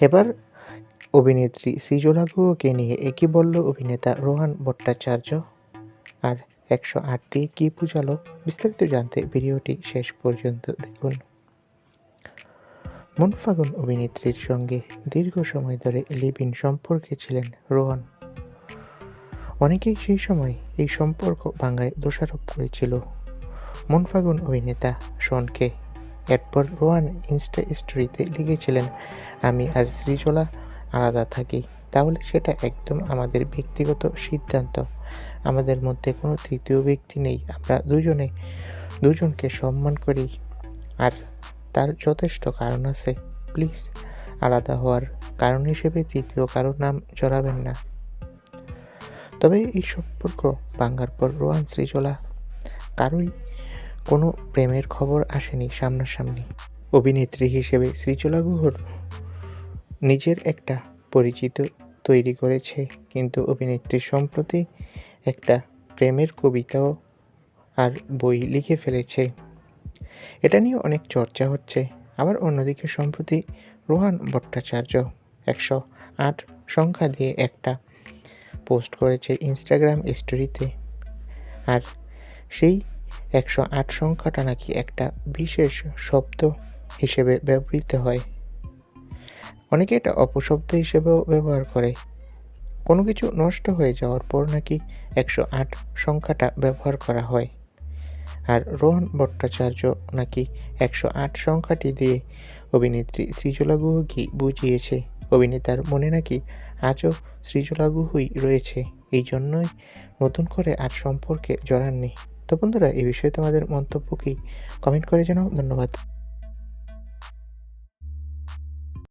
এবার অভিনেত্রী সৃজলা গুহকে নিয়ে একই বলল অভিনেতা রোহান ভট্টাচার্য। আর একশো আট দিয়ে কী বুঝালো বিস্তারিত জানতে ভিডিওটি শেষ পর্যন্ত দেখুন। মনফাগুন অভিনেত্রীর সঙ্গে দীর্ঘ সময় ধরে লিভ ইন সম্পর্কে ছিলেন রোহান। অনেকেই সেই সময় এই সম্পর্ক ভাঙ্গায় দোষারোপ করেছিল। মনফাগুন অভিনেতা শনকে এরপর রোহান ইনস্টা স্টোরিতে লিখেছিলেন, আমি আর শ্রীজলা আলাদা থাকি, তাহলে সেটা একদম আমাদের ব্যক্তিগত সিদ্ধান্ত। আমাদের মধ্যে কোনো তৃতীয় ব্যক্তি নেই, আমরা দুজনে, দুজনকে সম্মান করি, আর তার যথেষ্ট কারণ আছে। প্লিজ, আলাদা হওয়ার কারণ হিসেবে তৃতীয় কারোর নাম জড়াবেন না। তবে এই সম্পর্ক ভাঙ্গার পর রোহান শ্রীজলা কারোই কোনো প্রেমের খবর আসেনি সামনাসামনি। অভিনেত্রী হিসেবে সৃজলা গুহর নিজের একটা পরিচিত তৈরি করেছে, কিন্তু অভিনেত্রী সম্প্রতি একটা প্রেমের কবিতাও আর বই লিখে ফেলেছে। এটা নিয়ে অনেক চর্চা হচ্ছে। আবার অন্যদিকে সম্প্রতি রোহান ভট্টাচার্য একশো আট সংখ্যা দিয়ে একটা পোস্ট করেছে ইনস্টাগ্রাম স্টোরিতে। আর সেই একশো আট সংখ্যাটা নাকি একটা বিশেষ শব্দ হিসেবে ব্যবহৃত হয়। অনেকে এটা অপশব্দ হিসেবেও ব্যবহার করে। কোনো কিছু নষ্ট হয়ে যাওয়ার পর নাকি একশো আট সংখ্যাটা ব্যবহার করা হয়। আর রোহন ভট্টাচার্য নাকি একশো আট সংখ্যাটি দিয়ে অভিনেত্রী সৃজলা গুহকে বুঝিয়েছে। অভিনেতার মনে নাকি আজও সৃজলা গুহই রয়েছে। এই জন্যই নতুন করে আর সম্পর্কে জড়াননি তো বন্ধুরা এই বিষয়ে তোমাদের মন্তব্য কি? কমেন্ট করে জানাও। ধন্যবাদ।